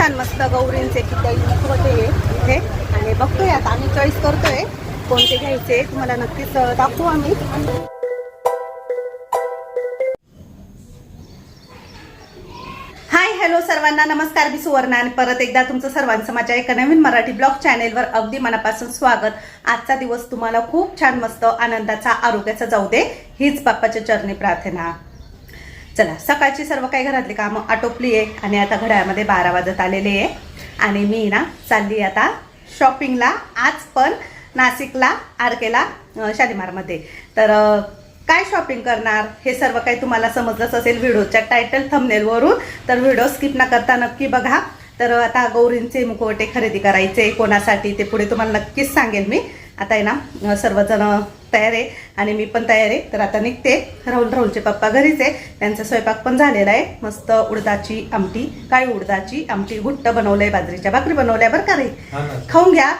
छान मस्त गौरींचे किती मुखवटे इथे. आणि बघतोय आता आम्ही चॉईस करतोय कोणते घ्यायचे तुम्हाला नक्कीच दाखवू आम्ही. हाय हॅलो सर्वांना. नमस्कार मी सुवर्णा आणि परत एकदा तुमचं सर्वांचं माझ्या एका नवीन मराठी ब्लॉग चॅनेलवर अगदी मनापासून स्वागत. आजचा दिवस तुम्हाला खूप छान मस्त आनंदाचा आरोग्याचा जाऊ दे. हीच बाप्पाच्या चरणी प्रार्थना. चला सकाळची सर्व काही घरातली कामं आटोपली आहे आणि आता घड्याळामध्ये बारा वाजत आलेले आहे. आणि मी ना चालली आता शॉपिंगला आज पण नाशिकला आरकेला शालिमारमध्ये. तर काय शॉपिंग करणार हे सर्व काही तुम्हाला समजलंच असेल व्हिडिओच्या टायटल थंबनेलवरून तर व्हिडिओ स्किप न करता नक्की बघा. तर आता गौरींचे मुखवटे खरेदी करायचे कोणासाठी ते पुढे तुम्हाला नक्कीच सांगेल मी. आता आहे ना सर्वजण तयार आहे आणि मी पण तयार आहे. तर आता निघते. राहुल राहुलचे पप्पा घरीच आहे. त्यांचा स्वयंपाक पण झालेला आहे. मस्त उडदाची आमटी काळी उडदाची आमटी? घुट्ट बनवलंय बाजरीच्या भाकरी बनवल्या बरं का रे खाऊन घ्या.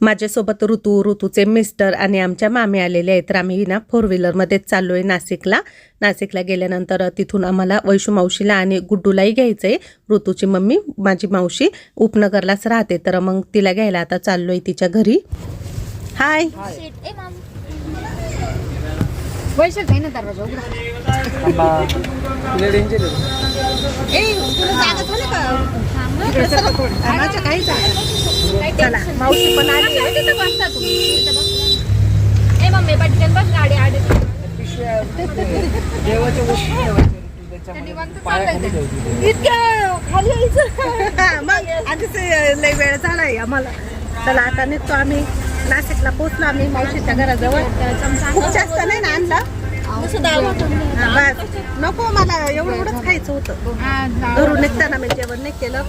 माझ्यासोबत ऋतू ऋतूचे मिस्टर आणि आमच्या मामी आलेले आहेत. तर आम्ही ना फोर व्हीलरमध्येच चाललो आहे नाशिकला. नाशिकला गेल्यानंतर तिथून आम्हाला वैशू मावशीला आणि गुड्डूलाही घ्यायचं आहे ऋतूची मम्मी माझी मावशी उपनगरलाच राहते. तर मग तिला घ्यायला आता चाललो आहे तिच्या घरी. हाय ए मम वैशाख आहे ना दरवाजा उघडा ए तुला जागा झाली का माझं काही चला मावशी पण आली आहे. तिथं बसता तुम्ही इथं बसता. ए मम्मी पटकन बस गाडी आडी त्यांनी बंद चाललंय इतक्या खाली यायचं हा, मग आधीच लय वेळ झालाय आम्हाला चला आता निघतो आम्ही नाशिकला पोहोचलो आम्ही मावशीच्या घराजवळ. खूप जास्त नाही ना आणलं? नको मला एवढं एवढंच खायचं होतं. घरून निघताना मी जेवण नाही केलं.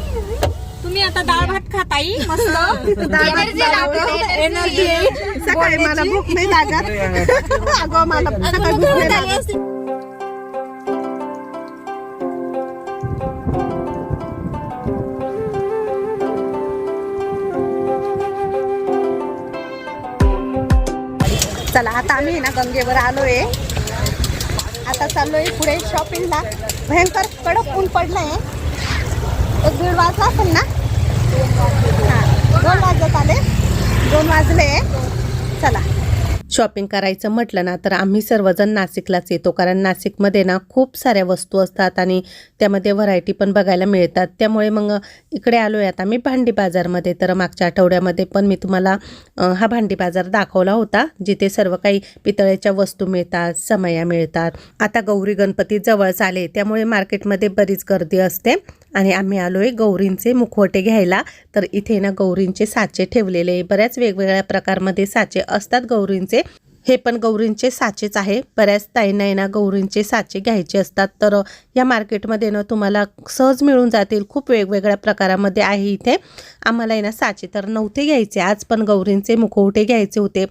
तुम्ही आता डाळ भात खाताई मस्त. डाळ भात एनर्जी येईल सकाळी मला भूक नाही लागत. अगं मला सकाळी भूक नाही लागत. चला आता आम्ही ना गंगेवर आलोय. आता चाललोय पुढे शॉपिंगला भयंकर कडक ऊन पडलंय. एक दीड वाजला असेल ना? हां दोन वाजत आले. दोन वाजले. चला. शॉपिंग करायचं म्हटलं ना तर आम्ही सर्वजण नाशिकलाच येतो. कारण नाशिकमध्ये ना खूप साऱ्या वस्तू असतात आणि त्यामध्ये व्हरायटी पण बघायला मिळतात. त्यामुळे मग इकडे आलो आहे आता मी भांडी बाजारमध्ये. तर मागच्या आठवड्यामध्ये पण मी तुम्हाला हा भांडी बाजार दाखवला होता जिथे सर्व काही पितळेच्या वस्तू मिळतात समया मिळतात. आता गौरी गणपती जवळच आले त्यामुळे मार्केटमध्ये बरीच गर्दी असते. आणि आम्ही आलो आहे गौरींचे मुखवटे घ्यायला. तर इथे ना गौरींचे साचे ठेवलेले बऱ्याच वेगवेगळ्या प्रकारमध्ये साचे असतात गौरींचे. हे पण गौरींचे साचेच आहे. बऱ्याच ताईंना आहे ना गौरींचे साचे घ्यायचे असतात. तर या मार्केटमध्ये ना तुम्हाला सहज मिळून जातील. खूप वेगवेगळ्या प्रकारामध्ये आहे इथे. आम्हाला आहे ना साचे तर नव्हते घ्यायचे. आज पण गौरींचे मुखवटे घ्यायचे होते.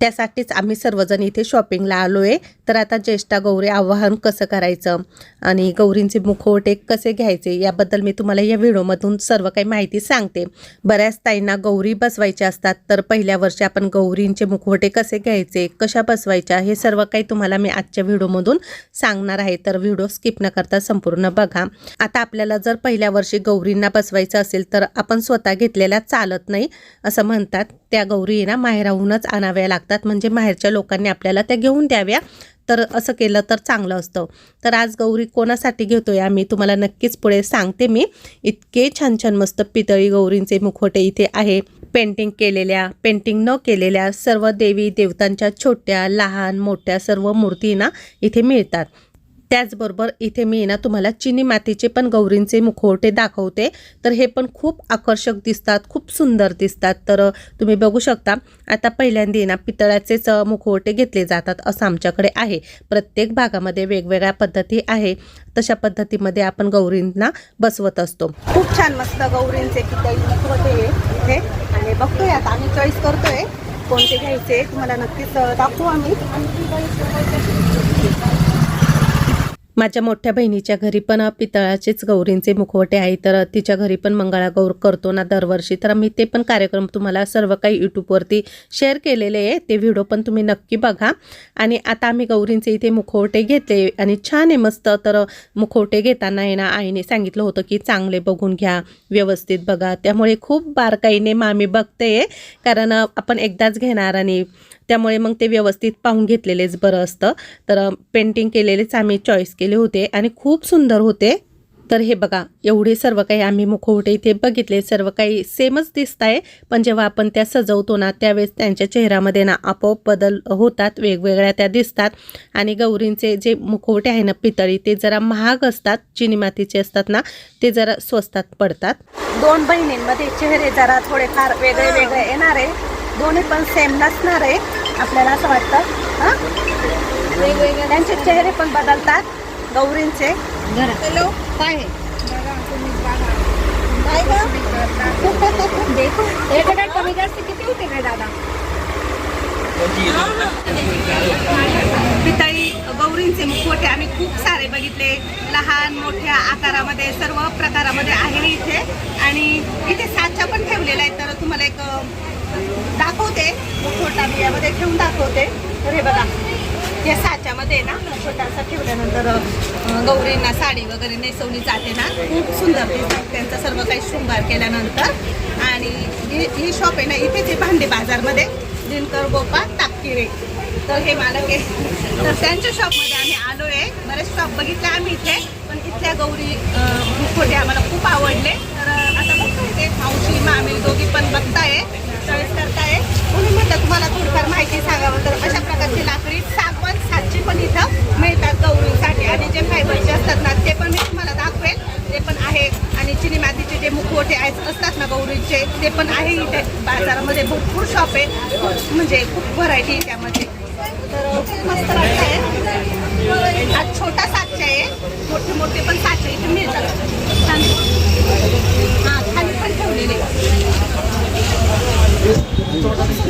त्यासाठीच आम्ही सर्वजण इथे शॉपिंगला आलो आहे तर आता ज्येष्ठा गौरी आवाहन कसं करायचं आणि गौरींचे मुखवटे कसे घ्यायचे याबद्दल मी तुम्हाला या व्हिडिओमधून सर्व काही माहिती सांगते. बऱ्याच ताईंना गौरी बसवायच्या असतात तर पहिल्या वर्षी आपण गौरींचे मुखवटे कसे घ्यायचे कशा बसवायच्या हे सर्व काही तुम्हाला मी आजच्या व्हिडिओमधून सांगणार आहे. तर व्हिडिओ स्किप न करता संपूर्ण बघा. आता आपल्याला जर पहिल्या वर्षी गौरींना बसवायचं असेल तर आपण स्वतः घेतलेल्या चालत नाही असं म्हणतात. त्या गौरींना माहेराहूनच आणाव्या लागतात. म्हणजे बाहेरच्या लोकांनी आपल्याला त्या घेऊन द्याव्या. तर असं केलं तर चांगलं असतं. तर आज गौरी कोणासाठी घेतो आहे आम्ही? तुम्हाला नक्कीच पुढे सांगते मी. इतके छान छान मस्त पितळी गौरींचे मुखवटे इथे आहे. पेंटिंग केलेल्या पेंटिंग न केलेल्या सर्व देवी देवतांच्या छोट्या लहान मोठ्या सर्व मूर्तींना इथे मिळतात. त्याचबरोबर इथे मी ना तुम्हाला चिनी मातीचे पण गौरींचे मुखवटे दाखवते. तर हे पण खूप आकर्षक दिसतात खूप सुंदर दिसतात. तर तुम्ही बघू शकता आता पहिल्यांदा ना पितळाचेच मुखवटे घेतले जातात असं आमच्याकडे आहे. प्रत्येक भागामध्ये वेगवेगळ्या पद्धती आहे. तशा पद्धतीमध्ये आपण गौरींना बसवत असतो. खूप छान मस्त गौरींचे पितळी मुखवटे इथे. आणि बघतोय आता आम्ही चॉईस करतोय कोणते घ्यायचे तुम्हाला नक्कीच दाखवू आम्ही. माझ्या मोठ्या बहिणीच्या घरी पण पितळाचेच गौरींचे मुखवटे आहे तर तिच्या घरी पण मंगळागौर करतो ना दरवर्षी. तर मी ते पण कार्यक्रम तुम्हाला सर्व काही यूट्यूबवरती शेअर केलेले आहे. ते व्हिडिओ पण तुम्ही नक्की बघा. आणि आता आम्ही गौरींचे इथे मुखवटे घेतले आणि छान आहे मस्त. तर मुखवटे घेताना आहे ना आईने सांगितलं होतं की चांगले बघून घ्या व्यवस्थित बघा. त्यामुळे खूप बारकाईने मामी बघते. कारण आपण एकदाच घेणार आणि त्यामुळे मग ते व्यवस्थित पाहून घेतलेलेच बरं असतं. तर पेंटिंग केलेलेच आम्ही चॉईस केले होते आणि खूप सुंदर होते. तर हे बघा एवढे सर्व काही आम्ही मुखवटे इथे बघितले. सर्व काही सेमच दिसत आहे पण जेव्हा आपण त्या सजवतो ना त्यावेळेस त्यांच्या चेहऱ्यामध्ये ना आपोआप बदल होतात वेगवेगळ्या त्या दिसतात. आणि गौरींचे जे मुखवटे आहे ना पितळी ते जरा महाग असतात चिनी मातीचे असतात ना ते जरा स्वस्तात पडतात. दोन बहिणींमध्ये चेहरे जरा थोडेफार वेगळे वेगळे येणार. आहे दोन्ही पण सेम नसणार आहे. आपल्याला असं वाटतं. हां? वेगवेगळे. त्यांचे चेहरे पण बदलतात. गौरींचे. हॅलो? काय? काय कमी जास्त किती होते रे दादा? पितळी गौरींचे मुखवटे आम्ही खूप सारे बघितले. लहान मोठ्या आकारामध्ये सर्व प्रकारामध्ये आहे इथे साचा पण ठेवलेला आहे तर तुम्हाला एक अ, दाखवते मुखवटा मी यामध्ये ठेवून दाखवते. तर हे बघा या साच्यामध्ये ना छोटासा ठेवल्यानंतर गौरींना साडी वगैरे नेसवली जाते ना. खूप सुंदर दिसतात. त्यांचा सर्व काही शृंगार केल्यानंतर. आणि ही ही शॉप आहे ना इथेच आहे भांडे बाजारमध्ये. दिनकर गोपाळ तापकिरे तर हे मालक आहे. तर त्यांच्या शॉपमध्ये आम्ही आलो आहे बरेच शॉप बघितले आम्ही इथे. पण इथल्या गौरी अ, आम्हाला खूप आवडले. तर आता बघतोय ते. मावशी मामी दोघी पण बघताय. चॉईस करताय. म्हणून म्हटलं तुम्हाला थोडीफार माहिती सांगावं तर अशा प्रकारची लाकडी सागवान सातची पण इथं मिळतात गौरीसाठी. आणि जे फायबरचे असतात ना ते पण मी तुम्हाला दाखवेल. ते पण आहे. आणि चिनी मातीचे जे मुखवटे आहेत असतात ना गौरीचे ते पण आहे इथे. बाजारामध्ये भरपूर शॉप आहे. खूप म्हणजे खूप व्हरायटी आहे त्यामध्ये. तर खूप मस्त वाटतंय. हा छोटा साचे आहे. मोठे मोठे पण साचे इथे मिळतात छान हा खाली पण ठेवलेले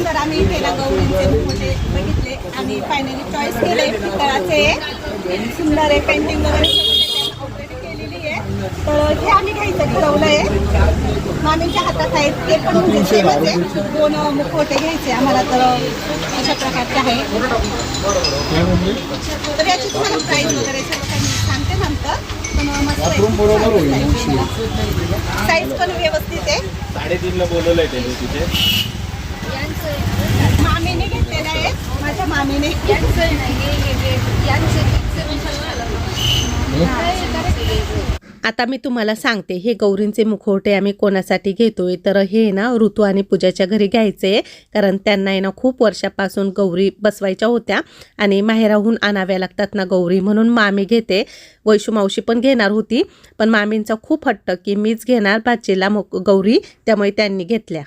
सुंदर आम्ही ना गौरींचे मुखवटे बघितले आणि फायनली चॉईस केले पितळाचे आहे. सुंदर आहे. पेंटिंग वगैरे ऑलरेडी केलेली आहे. तर हे आम्ही घ्यायचं ठरवलं आहे मामीच्या हातात आहेत. ते पण म्हणजे सेमच आहे. दोन मुखवटे घ्यायचे. आम्हाला तर अशा प्रकारचे आहे. तर याची तुम्हाला प्राईस वगैरे सर्व काही सांगते नंतर. साईज पण व्यवस्थित आहे. साडेतीनला बोलवलंय त्यांनी तिथे यांचं मामीने घेतलेलं मामीने हे हे आता मी तुम्हाला सांगते हे गौरींचे मुखवटे आम्ही कोणासाठी घेतोय? तर हे ना ऋतू आणि पूजाच्या घरी घ्यायचे. कारण त्यांना आहे ना खूप वर्षापासून गौरी बसवायच्या होत्या. आणि माहेराहून आणाव्या लागतात ना गौरी म्हणून मामी घेते. वैशू मावशी पण घेणार होती. पण मामींचा खूप हट्ट की मीच घेणार बाचेला मुक गौरी त्यामुळे त्यांनी घेतल्या.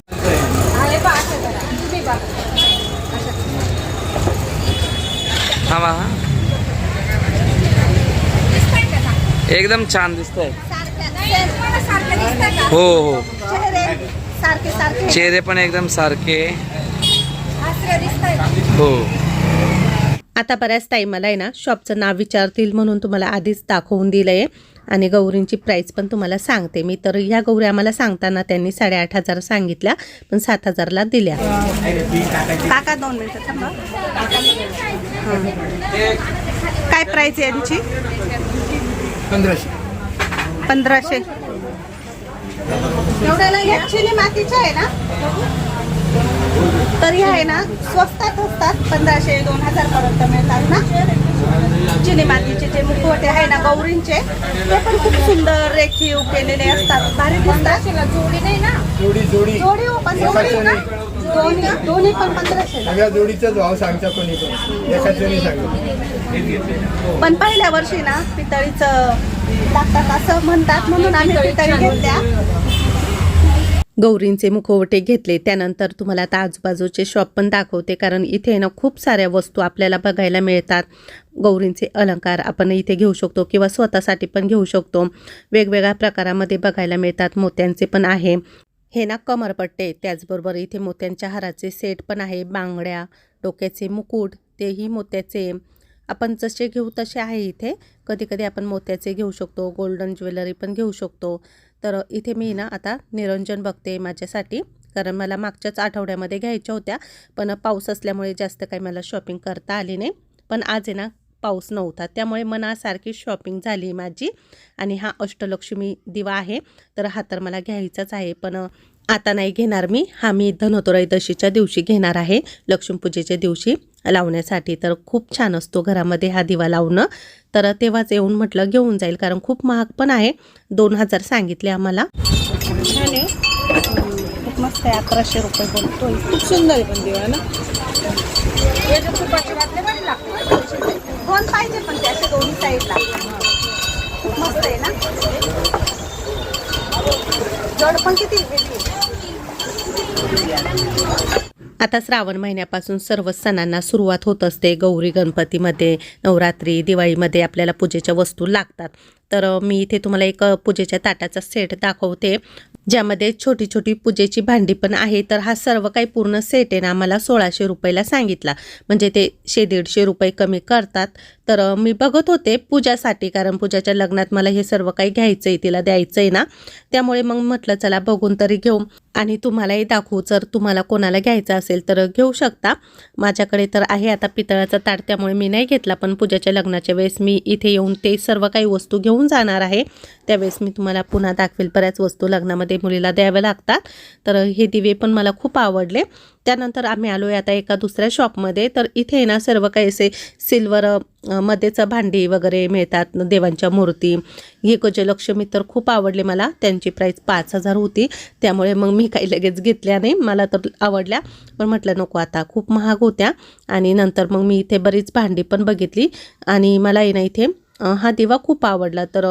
थांबा हा. एकदम छान दिसतंय. हो हो. चेहरे पण एकदम सारखे. हो. आता बऱ्याच टाईमाला आहे ना शॉपचं नाव विचारतील म्हणून तुम्हाला आधीच दाखवून दिलं आहे आणि गौरींची प्राईस पण तुम्हाला सांगते. मी तर ह्या गौरी आम्हाला सांगताना त्यांनी साडेआठ हजार सांगितल्या पण सात हजारला दिल्या. काका दोन मिनिटं थांबा. काय प्राइस आहे यांची? पंधराशे. पंधराशे. एवढ्याला चिनी मातीच्या आहे ना? तर आहे ना स्वस्तात असतात पंधराशे दोन हजार पर्यंत मिळतात ना. चिनी मातीचे जे मुखवटे आहे ना गौरींचे ते पण खूप सुंदर रेखीव केलेले असतात. भारी दिसतात. जोडी नाही ना? जोडी जोडी. जोडी हो पण जोडी ना? दोन्ही दोन्ही पण पंधराशे सगळ्या जोडीचाच भाव सांगता कोणी पण. एकाच जणी सांगतो. पण पहिल्या वर्षी ना पितळीचं लागतात असं म्हणतात म्हणून आम्ही पितळी घेतल्या. गौरींचे मुखवटे घेतले. त्यानंतर तुम्हाला आता आजूबाजूचे शॉप पण दाखवते कारण इथे ना खूप साऱ्या वस्तू आपल्याला बघायला मिळतात. गौरींचे अलंकार आपण इथे घेऊ शकतो किंवा स्वतःसाठी पण घेऊ शकतो. वेगवेगळ्या प्रकारामध्ये बघायला मिळतात. मोत्यांचे पण आहे. हे ना कमरपट्टे त्याचबरोबर इथे मोत्यांच्या हाराचे सेट पण आहे. बांगड्या डोक्याचे मुकुट तेही मोत्याचे आपण जसे घेऊ तसे आहे इथे. कधी कधी आपण मोत्याचे घेऊ शकतो. गोल्डन ज्वेलरी पण घेऊ शकतो. तर इथे मी ना आता निरंजन बघते माझ्यासाठी. कारण मला मागच्याच आठवड्यामध्ये घ्यायच्या होत्या. पण पाऊस असल्यामुळे जास्त काही मला शॉपिंग करता आली नाही. पण आज आहे ना पाऊस नव्हता. त्यामुळे मनासारखी शॉपिंग झाली माझी. आणि हा अष्टलक्ष्मी दिवा आहे तर हा तर मला घ्यायचाच आहे. पण आता नाही घेणार मी. हा मी धनोत्रयोदशीच्या दिवशी घेणार आहे लक्ष्मीपूजेच्या दिवशी लावण्यासाठी. तर खूप छान असतो घरामध्ये हा दिवा लावणं. तर तेव्हाच येऊन म्हटलं घेऊन जाईल कारण खूप महाग पण आहे. दोन हजार सांगितले आम्हाला. खूप मस्त आहे. अकराशे रुपये बोलतोय. खूप सुंदर आहे पण दिवा ना? पण पाहिजे पण त्याच्या दोन्ही साईडला. मस्त आहे ना? जड पण किती वेगळी. आता श्रावण महिन्यापासून सर्व सणांना सुरुवात होत असते गौरी गणपतीमध्ये नवरात्री दिवाळीमध्ये आपल्याला पूजेच्या वस्तू लागतात. तर मी इथे तुम्हाला एक पूजेच्या ताटाचा सेट दाखवते ज्यामध्ये छोटी छोटी पूजेची भांडी पण आहे. तर हा सर्व काही पूर्ण सेट आहे ना मला सोळाशे रुपयाला सांगितला. म्हणजे ते शे दीडशे रुपये कमी करतात. तर मी बघत होते पूजासाठी कारण पूजाच्या लग्नात मला हे सर्व काही घ्यायचं आहे तिला द्यायचं आहे ना. त्यामुळे मग म्हटलं चला बघून तरी घेऊ. आणि तुम्हालाही दाखवू जर तुम्हाला कोणाला घ्यायचं असेल तर घेऊ शकता. माझ्याकडे तर आहे आता पितळाचा ताट त्यामुळे मी नाही घेतला. पण पूजाच्या लग्नाच्या वेळेस मी इथे येऊन ते सर्व काही वस्तू घेऊन जाणार आहे. त्यावेळेस मी तुम्हाला पुन्हा दाखवेल बऱ्याच वस्तू लग्नामध्ये मुलीला द्याव्या लागतात. तर हे दिवे पण मला खूप आवडले. त्यानंतर आम्ही आलो आहे आता एका दुसऱ्या शॉपमध्ये. तर इथे ना सर्व काही असे सिल्वर मध्येच भांडी वगैरे मिळतात. देवांच्या मूर्ती. हे गजलक्ष्मी तर खूप आवडले मला. त्यांची प्राईस पाच हजार होती. त्यामुळे मग मी काही लगेच घेतल्या नाही. मला तर आवडल्या. पण म्हटलं नको आता. खूप महाग होत्या. आणि नंतर मग मी इथे बरीच भांडी पण बघितली. आणि मला आहे ना इथे हा दिवा खूप आवडला. तर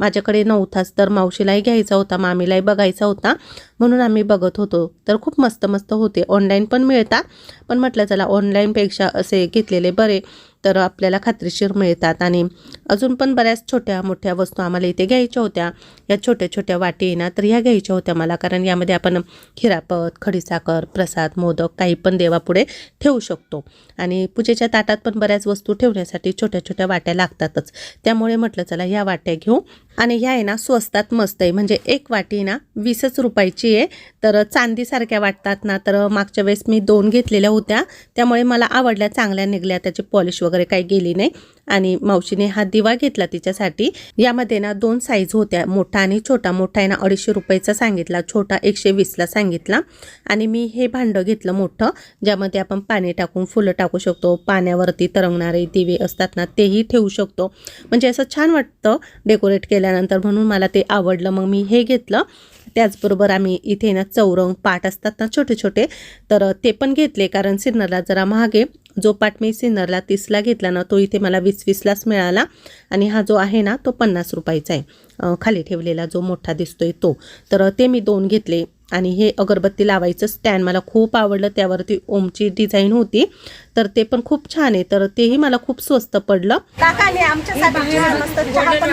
माझ्याकडे माझ्याकडे नव्हताच तर मावशीलाही घ्यायचा होता मामीलाही बघायचा होता म्हणून आम्ही बघत होतो. तर खूप मस्त मस्त होते. ऑनलाईन पण मिळतात पण म्हटलं चला ऑनलाईनपेक्षा असे घेतलेले बरे तर आपल्याला खात्रीशीर मिळतात. आणि अजून पण बऱ्याच छोट्या मोठ्या वस्तू आम्हाला इथे घ्यायच्या होत्या. या छोट्या छोट्या वाटी आहे ना तर ह्या घ्यायच्या होत्या मला. कारण यामध्ये आपण खिरापत खडीसाखर प्रसाद मोदक काही पण देवापुढे ठेवू शकतो. आणि पूजेच्या ताटात पण बऱ्याच वस्तू ठेवण्यासाठी छोट्या छोट्या वाट्या लागतातच. त्यामुळे म्हटलं चला ह्या वाट्या घेऊ. आणि ह्या आहे ना स्वस्तात मस्त आहे. म्हणजे एक वाटी ना वीसच रुपयाची आहे. तर चांदीसारख्या वाटतात ना तर मागच्या वेळेस मी दोन घेतलेल्या होत्या. त्यामुळे मला आवडल्या चांगल्या निघल्या. त्याची पॉलिश वगैरे काही गेली नाही. आणि मावशीने हा दिवा घेतला तिच्यासाठी. यामध्ये ना दोन साईज होत्या मोठा आणि छोटा. मोठा आहे ना अडीचशे रुपयाचा सांगितला छोटा एकशे वीसला सांगितला. आणि मी हे भांडं घेतलं मोठं ज्यामध्ये आपण पाणी टाकून फुलं टाकू शकतो पाण्यावरती तरंगणारे दिवे असतात ना तेही ठेवू शकतो. म्हणजे असं छान वाटतं डेकोरेट केल्यानंतर म्हणून मला ते आवडलं. मग मी हे घेतलं. त्याचबरोबर आम्ही इथे ना चौरंग पाट असतात ना छोटे छोटे तर ते पण घेतले. कारण सिन्नरला जरा महागे जो पाट मी सिन्नरला तीसला घेतला ना तो इथे मला वीस वीसलाच मिळाला. आणि हा जो आहे ना तो पन्नास रुपयाचा आहे. खाली ठेवलेला जो मोठा दिसतोय तो. तर ते मी दोन घेतले. आणि हे अगरबत्ती लावायचं स्टँड मला खूप आवडलं. त्यावरती ओमची डिझाईन होती. तर ते पण खूप छान आहे. तर तेही मला खूप स्वस्त पडलं. काकाने आमच्यासाठी मस्त चहा पण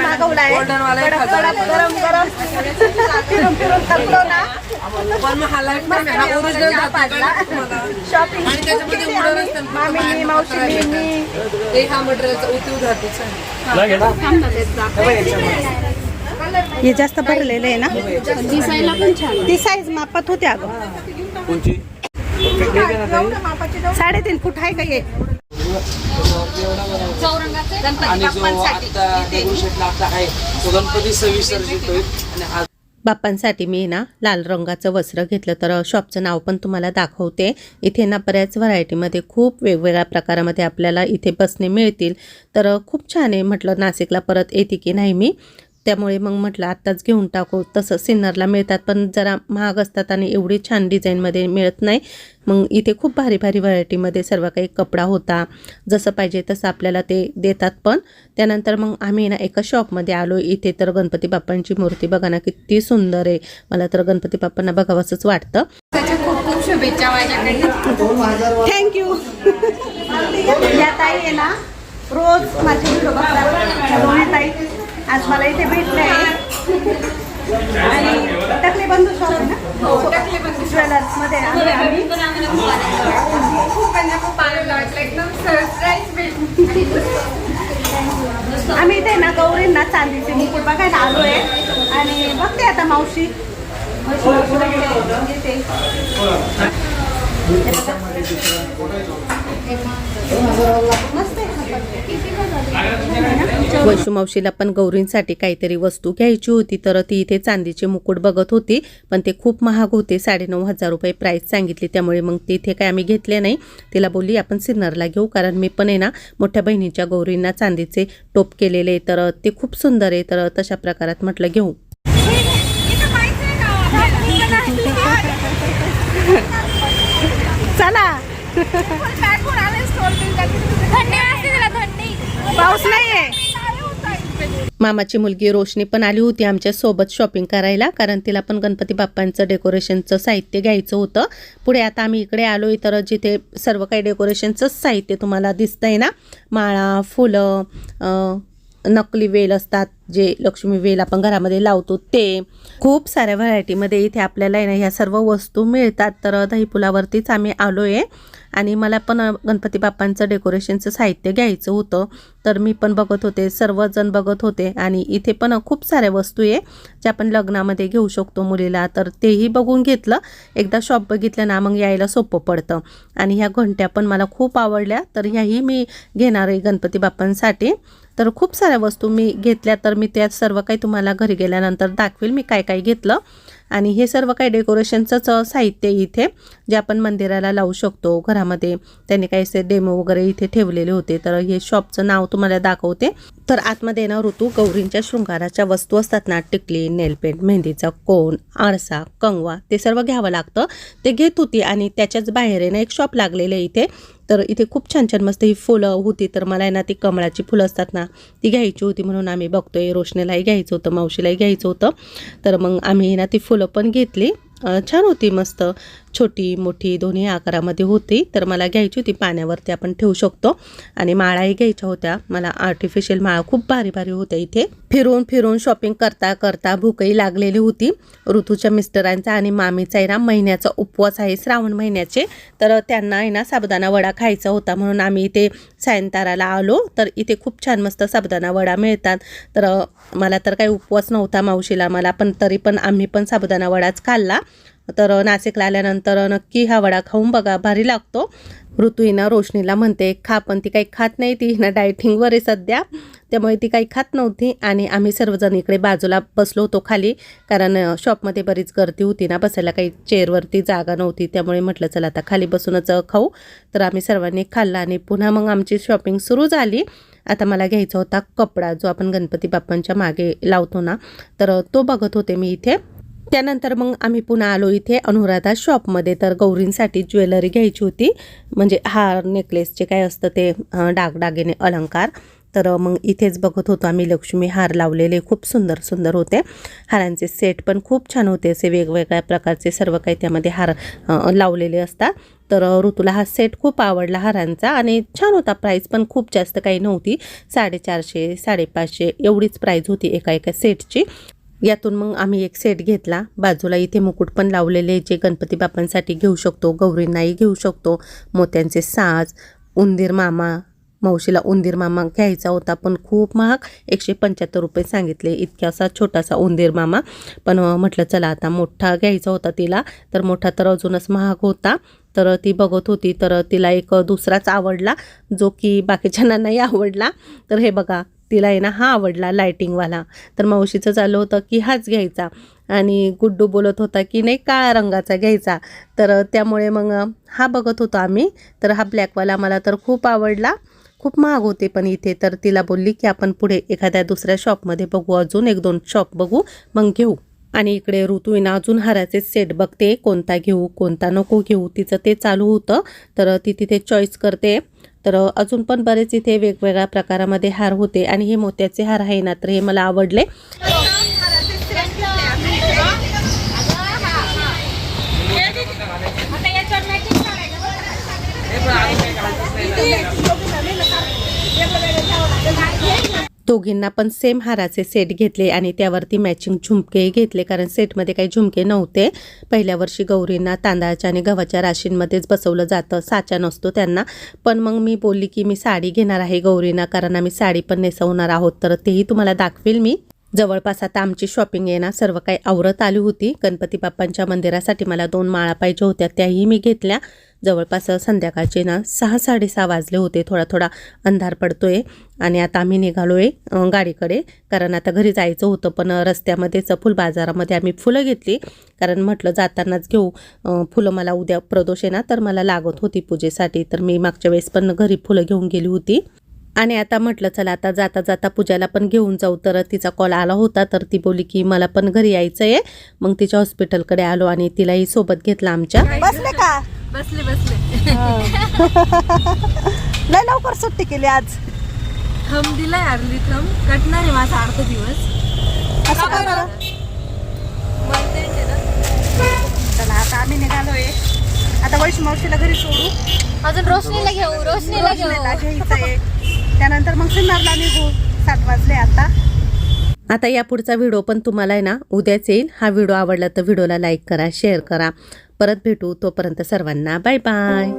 गरम गरम फिरून फिरून थकलो ना. मामीनी मावशीनी मी हा मटेरियलचा उती हे जास्त भरलेलं आहे ना? दिसायला पण छान ती साईज मापात होते अगं. साडेतीन फूट आहे का हे? बाप्पांसाठी मी ना लाल रंगाचं वस्त्र घेतलं तर शॉपचं नाव पण तुम्हाला दाखवते. इथे ना बऱ्याच व्हरायटीमध्ये खूप वेगवेगळ्या प्रकारामध्ये आपल्याला इथे बसणे मिळतील. तर खूप छान आहे म्हटलं नाशिकला परत येते की नाही मी. त्यामुळे मग म्हटलं आत्ताच घेऊन टाकू. तसं सिन्नरला मिळतात पण जरा महाग असतात आणि एवढी छान डिझाईनमध्ये मिळत नाही. मग इथे खूप भारी भारी व्हरायटीमध्ये सर्व काही कपडा होता. जसं पाहिजे तसं आपल्याला ते देतात पण. त्यानंतर मग आम्ही ना एका शॉपमध्ये आलो. इथे तर गणपती बाप्पांची मूर्ती बघा ना किती सुंदर आहे. मला तर गणपती बाप्पांना बघावंसंच वाटतं. थँक्यू या ताई आहे ना रोज माझे व्हिडिओ बघतात. आज मला इथे भेटले आहे. आणि टकले बंधू शॉप आहे ना? ज्वेलर्समध्ये आम्ही आम्ही. इथे ना गौरींना चांदीचे मुकुट बघायला आलोय. आणि बघते आता मावशी. मस्त आहे हा पण. वैशू मावशीला पण गौरींसाठी काहीतरी वस्तू घ्यायची होती तर ती इथे चांदीचे मुकुट बघत होती पण ते खूप महाग होते साडेनऊ हजार रुपये प्राईस सांगितली त्यामुळे मग ते इथे काय आम्ही घेतले नाही तिला बोलली आपण सिन्नरला घेऊ कारण मी पण आहे ना मोठ्या बहिणीच्या गौरींना चांदीचे टोप केलेले तर ते खूप सुंदर आहे तर तशा प्रकारात म्हटलं घेऊ चला थंडी असते तिला थंडी पाऊस नाहीये. मामाची मुलगी रोशनी पण आली होती आमच्यासोबत शॉपिंग करायला कारण तिला पण गणपती बाप्पांचं डेकोरेशनचं साहित्य घ्यायचं होतं. पुढे आता आम्ही इकडे आलो तर जिथे सर्व काही डेकोरेशनचंच साहित्य तुम्हाला दिसतंय ना? माळा फुलं नकली वेल असतात जे लक्ष्मी वेल आपण घरामध्ये लावतो ते खूप साऱ्या व्हरायटीमध्ये इथे आपल्याला ना ह्या सर्व वस्तू मिळतात. तर दहीपुलावरतीच आम्ही आलो आहे आणि मला पण गणपती बाप्पांचं डेकोरेशनचं साहित्य घ्यायचं होतं. तर मी पण बघत होते सर्वजण बघत होते. आणि इथे पण खूप साऱ्या वस्तू आहे ज्या आपण लग्नामध्ये घेऊ शकतो मुलीला. तर तेही बघून घेतलं. एकदा शॉप बघितलं ना मग यायला सोपं पडतं. आणि ह्या घंट्या पण मला खूप आवडल्या. तर ह्याही मी घेणार आहे गणपती बाप्पांसाठी. तर खूप साऱ्या वस्तू मी घेतल्या. तर मी त्यात सर्व काही तुम्हाला घरी गेल्यानंतर दाखवेल. मी काय काय घेतलं. आणि हे सर्व काही डेकोरेशनचंच साहित्य इथे जे आपण मंदिराला लावू शकतो घरामध्ये. त्यांनी काही असे डेमो वगैरे इथे ठेवलेले होते. तर हे शॉपचं नाव तुम्हाला दाखवते. तर आतमध्ये ना ऋतू गौरींच्या शृंगाराच्या वस्तू असतात ना टिकली नेलपेंट मेहंदीचा कोन आरसा कंगवा ते सर्व घ्यावं लागतं. ते घेत होती आणि त्याच्याच बाहेर ना एक शॉप लागलेलं आहे इथे. तर इथे खूप छान छान मस्त ही फुलं होती. तर मला आहे ना ती कमळाची फुलं असतात ना ती घ्यायची होती म्हणून आम्ही बघतोय. रोशनीलाही घ्यायचं होतं मावशीलाही घ्यायचं होतं. तर मग आम्ही ना ती फुलं पण घेतली. छान होती मस्त. छोटी मोठी दोन्ही आकारामध्ये होती. तर मला घ्यायची होती. पाण्यावरती आपण ठेवू शकतो. आणि माळाही घ्यायच्या होत्या. मला आर्टिफिशियल माळा खूप भारी भारी होत्या इथे. फिरून फिरून शॉपिंग करता करता भूकही लागलेली होती. ऋतूच्या मिस्टरांचा आणि मामीचा आहे ना महिन्याचा उपवास आहे श्रावण महिन्याचे. तर त्यांना आहे ना साबुदाणा वडा खायचा होता. म्हणून आम्ही इथे सायंताराला आलो. तर इथे खूप छान मस्त साबुदाणा वडा मिळतात. तर मला तर काही उपवास नव्हता मावशीला. मला पण तरी पण आम्ही पण साबुदाणा वडाच खाल्ला. तर नाशिकला आल्यानंतर नक्की हा वडा खाऊन बघा भारी लागतो. ऋतू हिनं रोशनीला म्हणते खा पण ती काही खात नाही ती हिनं डायटिंगवर आहे सध्या. त्यामुळे ती काही खात नव्हती आणि आम्ही सर्वजण इकडे बाजूला बसलो होतो खाली कारण शॉपमध्ये बरीच गर्दी होती ना बसायला काही चेअरवरती जागा नव्हती. त्यामुळे म्हटलं चला आता खाली बसूनच खाऊ. तर आम्ही सर्वांनी खाल्ला आणि पुन्हा मग आमची शॉपिंग सुरू झाली. आता मला घ्यायचा होता कपडा जो आपण गणपती बाप्पांच्या मागे लावतो ना तर तो बघत होते मी इथे. त्यानंतर मग आम्ही पुन्हा आलो इथे अनुराधा शॉपमध्ये. तर गौरींसाठी ज्वेलरी घ्यायची होती. म्हणजे हार नेकलेसचे काय असतं ते डागडागिने अलंकार. तर मग इथेच बघत होतो आम्ही लक्ष्मी हार लावलेले. खूप सुंदर सुंदर होते. हारांचे सेट पण खूप छान होते. असे वेगवेगळ्या प्रकारचे सर्व काही त्यामध्ये हार लावलेले असतात. तर ऋतूला हा सेट खूप आवडला हारांचा आणि छान होता. प्राईस पण खूप जास्त काही नव्हती. साडेचारशे साडेपाचशे एवढीच प्राईज होती एका एका सेटची. यातून मग आम्ही एक सेट घेतला. बाजूला इथे मुकुट पण लावलेले जे गणपती बाप्पांसाठी घेऊ शकतो गौरींनाही घेऊ शकतो मोत्यांचे साज उंदीर मामा मावशीला उंदीर मामा घ्यायचा होता पण खूप महाग एकशे पंच्याहत्तर रुपये सांगितले. इतक्यासा छोटासा उंदीर मामा. पण म्हटलं चला आता मोठा घ्यायचा होता तिला तर मोठा तर अजूनच महाग होता. तर ती बघत होती तर तिला एक दुसराच आवडला जो की बाकीच्यांना नाही आवडला. तर हे बघा तिला आहे ना हा आवडला लायटिंगवाला तर मावशीचं चालू होतं की हाच घ्यायचा. आणि गुड्डू बोलत होता की नाही काळ्या रंगाचा घ्यायचा. तर त्यामुळे मग हा बघत होतो आम्ही. तर हा ब्लॅकवाला मला तर खूप आवडला. खूप महाग होते पण इथे. तर तिला बोलली की आपण पुढे एखाद्या दुसऱ्या शॉपमध्ये बघू. अजून एक दोन शॉप बघू. मग घेऊ. आणि इकडे ऋतूना अजून हाराचे सेट बघते. कोणता घेऊ कोणता नको घेऊ. तिचं ते चालू होतं. तर ती तिथे चॉईस करते. तर अजून पण बरेच इथे वेगवेगळ्या प्रकारामध्ये हार होते आणि हे मोत्याचे हार आहे ना तर हे मला आवडले आता याच्यावर मॅचिंग करायचं हे पण आम्ही काही घालतच नाही ना. दोघींना पण सेम हाराचे सेट घेतले आणि त्यावरती मॅचिंग झुमकेही घेतले. कारण सेटमध्ये काही झुमके नव्हते. पहिल्या वर्षी गौरींना तांदळाच्या आणि गव्हाच्या राशींमध्येच बसवलं जातं. साचा नसतो त्यांना. पण मग मी बोलली की मी साडी घेणार आहे गौरींना. कारण आम्ही साडी पण नेसवणार आहोत. तर तेही तुम्हाला दाखवेल मी. जवळपास आता आमची शॉपिंग आहे ना सर्व काही आवरत आली होती. गणपती बाप्पांच्या मंदिरासाठी मला दोन माळा पाहिजे होत्या त्याही मी घेतल्या. जवळपास संध्याकाळचे ना सहा साडेसहा वाजले होते. थोडा थोडा अंधार पडतोय आणि आता आम्ही निघालो आहे गाडीकडे. कारण आता घरी जायचं होतं पण रस्त्यामध्येच फुल बाजारामध्ये आम्ही फुलं घेतली. कारण म्हटलं जातानाच घेऊ. फुलं मला उद्या प्रदोष आहे ना तर मला लागत होती पूजेसाठी. तर मी मागच्या वेळेस पण घरी फुलं घेऊन गेली होती. आणि आता म्हटलं चला आता जाता जाता पूजाला पण घेऊन जाऊ. तर तिचा कॉल आला होता तर ती बोली की मला पण घरी यायचं आहे मग तिच्या हॉस्पिटलकडे आलो आणि तिलाही सोबत घेतलं आमच्या. बसले का? बसले बसले. लय लवकर सुट्टी केली आज. थम दिलाय अर्ली थम कटणार आहे माझा अर्धा दिवस. असं का बरं? आता आम्ही निघालोय. आता वैष्णव मावशीला घरी सोडू. अजून रोशनीला घेऊ रोशनीला घेऊ. त्यानंतर मग सिन्नरला निघू. सात वाजले आता. आता या पुढचा व्हिडिओ पण तुम्हाला आहे ना उद्याच येईल. हा व्हिडिओ आवडला तर व्हिडिओला लाईक करा शेअर करा. परत भेटू तोपर्यंत सर्वांना बाय बाय.